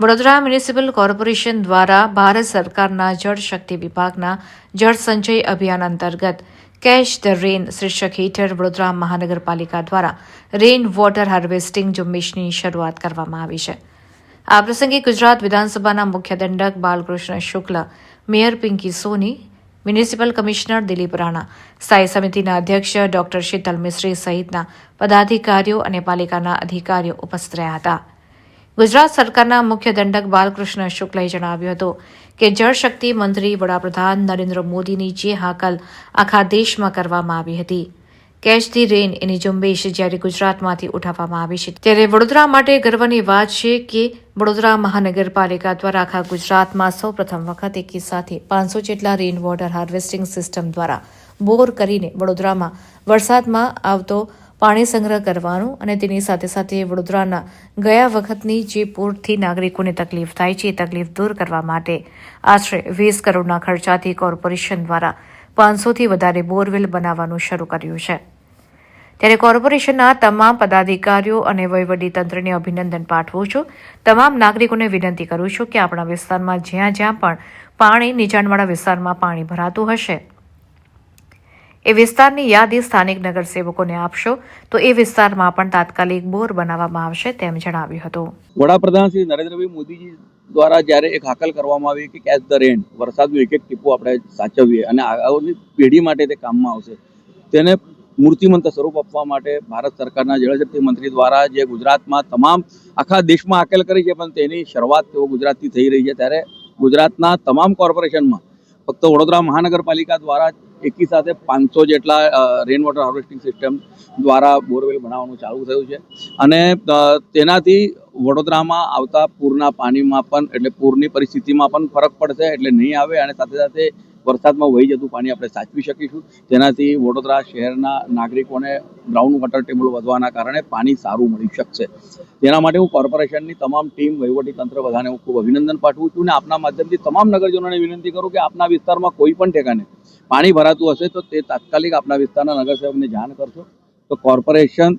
Vadodara municipal corporation દ્વારા ભારત સરકારના જળ શક્તિ વિભાગના જળ સંચય અભિયાન અંતર્ગત કેશ ધ રેન શીર્ષક હેઠળ વડોદરા મહાનગરપાલિકા દ્વારા રેન વોટર હાર્વેસ્ટિંગ ઝુંબેશની શરૂઆત કરવામાં આવી છે. આ પ્રસંગે ગુજરાત વિધાનસભાના મુખ્ય દંડક Balkrishna Shukla, mayor Pinky Soni municipal commissioner Dilip Rana, સ્થાયી સમિતિના અધ્યક્ષ ડોક્ટર શીતલ મિશ્રી સહિતના પદાધિકારીઓ અને પાલિકાના અધિકારીઓ ઉપસ્થિત રહ્યા હતા. ગુજરાત સરકારના મુખ્ય દંડક બાલકૃષ્ણ શુક્લએ જણાવ્યું હતું કે જળશક્તિ મંત્રી વડાપ્રધાન નરેન્દ્ર મોદીની જે હાકલ આખા દેશમાં કરવામાં આવી હતી. કેચ ધી રેન એની ઝુંબેશ જ્યારે ગુજરાતમાંથી ઉઠાવવામાં આવી છે. ત્યારે વડોદરા માટે ગર્વની વાત છે કે વડોદરા મહાનગરપાલિકા દ્વારા આખા ગુજરાતમાં સૌ પ્રથમ વખત એકી સાથે પાંચસો જેટલા રેઇન વોટર હાર્વેસ્ટિંગ સિસ્ટમ દ્વારા બોર કરીને વડોદરામાં વરસાદમાં આવતો પાણી સંગ્રહ કરવાનું અને તેની સાથે સાથે વડોદરાના ગયા વખતની જે પૂરથી નાગરિકોને તકલીફ થાય છે એ તકલીફ દૂર કરવા માટે આશરે વીસ કરોડના ખર્ચાથી કોર્પોરેશન દ્વારા પાંચસોથી વધારે બોરવેલ બનાવવાનું શરૂ કર્યું છે. ત્યારે કોર્પોરેશનના તમામ પદાધિકારીઓ અને વહીવટીતંત્રને અભિનંદન પાઠવું છું. તમામ નાગરિકોને વિનંતી કરું છું કે આપણા વિસ્તારમાં જ્યાં જ્યાં પણ પાણી, નીચાણવાળા વિસ્તારમાં પાણી ભરાતું હશે, એ વિસ્તારની યાદી સ્થાનિક નગરસેવકોને આપશો, તો એ વિસ્તારમાં પણ તાત્કાલિક બોર બનાવવામાં આવશે તેમ જણાવ્યું હતું. વડાપ્રધાન શ્રી નરેન્દ્રભાઈ મોદીજી દ્વારા જ્યારે એક હાકલ કરવામાં આવી કે કેચ ધ રેન વરસાદનું એક એક ટીપું આપણે સાચવીએ અને આગળની પેઢી માટે તે કામમાં આવશે. તેને મૂર્તિમંત સ્વરૂપ આપવા માટે ભારત સરકારના જળશક્તિ મંત્રી દ્વારા જે ગુજરાતમાં તમામ આખા દેશમાં આકેલ કરી છે, પણ તેની શરૂઆત તેઓ ગુજરાતથી થઈ રહી છે. ત્યારે ગુજરાતના તમામ કોર્પોરેશનમાં, ફક્ત વડોદરા મહાનગરપાલિકા દ્વારા એકી સાથે પાંચસો જેટલા રેન વોટર હાર્વેસ્ટિંગ સિસ્ટમ દ્વારા બોરવેલ બનાવવાનું ચાલુ થયું છે. અને તેનાથી વડોદરામાં આવતા પૂરના પાણીમાં પણ, એટલે પૂરની પરિસ્થિતિમાં પણ ફરક પડશે, એટલે નહીં આવે. અને સાથે સાથે વરસાદમાં વહી જતું પાણી આપણે સાચવી શકીશું. તેનાથી વડોદરા શહેરના નાગરિકોને ગ્રાઉન્ડ વોટર ટેબલ વધવાના કારણે પાણી સારું મળી શકશે. તેના માટે હું કોર્પોરેશનની તમામ ટીમ તંત્ર બધાને હું ખૂબ અભિનંદન પાઠવું છું અને આપના માધ્યમથી તમામ નગરજનોને વિનંતી કરું કે આપના વિસ્તારમાં કોઈ પણ ઠેકાને પાણી ભરાતું હશે તો તે તાત્કાલિક આપના વિસ્તારના નગરસેવકને જાણ કરશો તો કોર્પોરેશન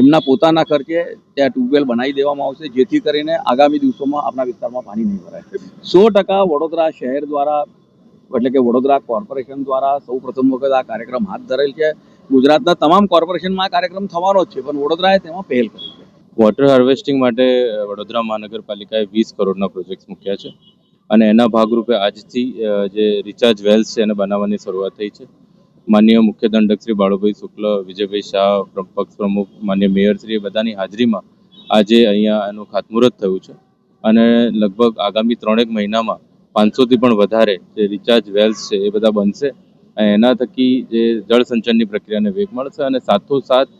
એમના પોતાના ખર્ચે ત્યાં ટ્યુબવેલ બનાવી દેવામાં આવશે, જેથી કરીને આગામી દિવસોમાં આપણા વિસ્તારમાં પાણી નહીં ભરાય. સો ટકા વડોદરા શહેર દ્વારા એટલે કે વડોદરા કોર્પોરેશન દ્વારા સૌ પ્રથમ વખત આ કાર્યક્રમ હાથ ધરેલ છે. ગુજરાતના તમામ કોર્પોરેશનમાં આ કાર્યક્રમ થવાનો જ છે, પણ વડોદરાએ તેમાં પહેલ કરી છે. વોટર હાર્વેસ્ટિંગ માટે વડોદરા મહાનગરપાલિકાએ વીસ કરોડના પ્રોજેક્ટ્સ મૂક્યા છે. અને એના ભાગરૂપે આજથી જે રિચાર્જ વેલ્સ છે એને બનાવવાની શરૂઆત થઈ છે. માન્ય મુખ્ય દંડક શ્રી બાળુભાઈ શુક્લ, વિજયભાઈ શાહ પક્ષ પ્રમુખ માન્ય મેયર શ્રી બધાની હાજરીમાં આજે અહીંયા એનું ખાતમુહૂર્ત થયું છે. અને લગભગ આગામી ત્રણેક મહિનામાં પાંચસોથી પણ વધારે જે રિચાર્જ વેલ્સ છે એ બધા બનશે. એના થકી જે જળ સંચયની પ્રક્રિયાને વેગ મળશે અને સાથોસાથ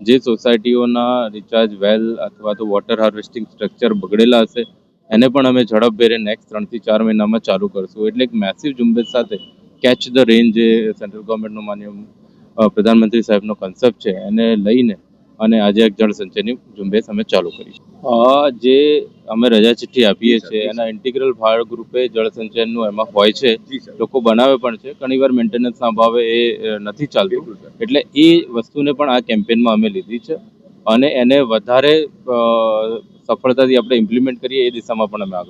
જે સોસાયટીઓના રિચાર્જ વેલ અથવા તો વોટર હાર્વેસ્ટિંગ સ્ટ્રક્ચર બગડેલા હશે, એને પણ અમે ઝડપભેરે નેક્સ્ટ ત્રણથી ચાર મહિનામાં ચાલુ કરશું. એટલે એક મેસિવ ઝુંબેશ સાથે કેચ ધ રેન જે સેન્ટ્રલ ગવર્મેન્ટનો માન્ય પ્રધાનમંત્રી સાહેબનો કન્સેપ્ટ છે, એને લઈને અને આજે એક જળ સંચયની ઝુંબેશ અમે ચાલુ કરી છે જે અમે રજા ચિઠ્ઠી આપીએ છીએ એના ઇન્ટિગ્રલ ભાગ રૂપે જળ સંચયનનું એમાં હોય છે લોકો બનાવે પણ છે ઘણીવાર મેન્ટેનન્સના અભાવે એ નથી ચાલતું. એટલે એ વસ્તુને પણ આ કેમ્પેનમાં અમે લીધી છે અને એને વધારે સફળતાથી આપણે ઇમ્પ્લિમેન્ટ કરીએ એ દિશામાં પણ અમે આગળ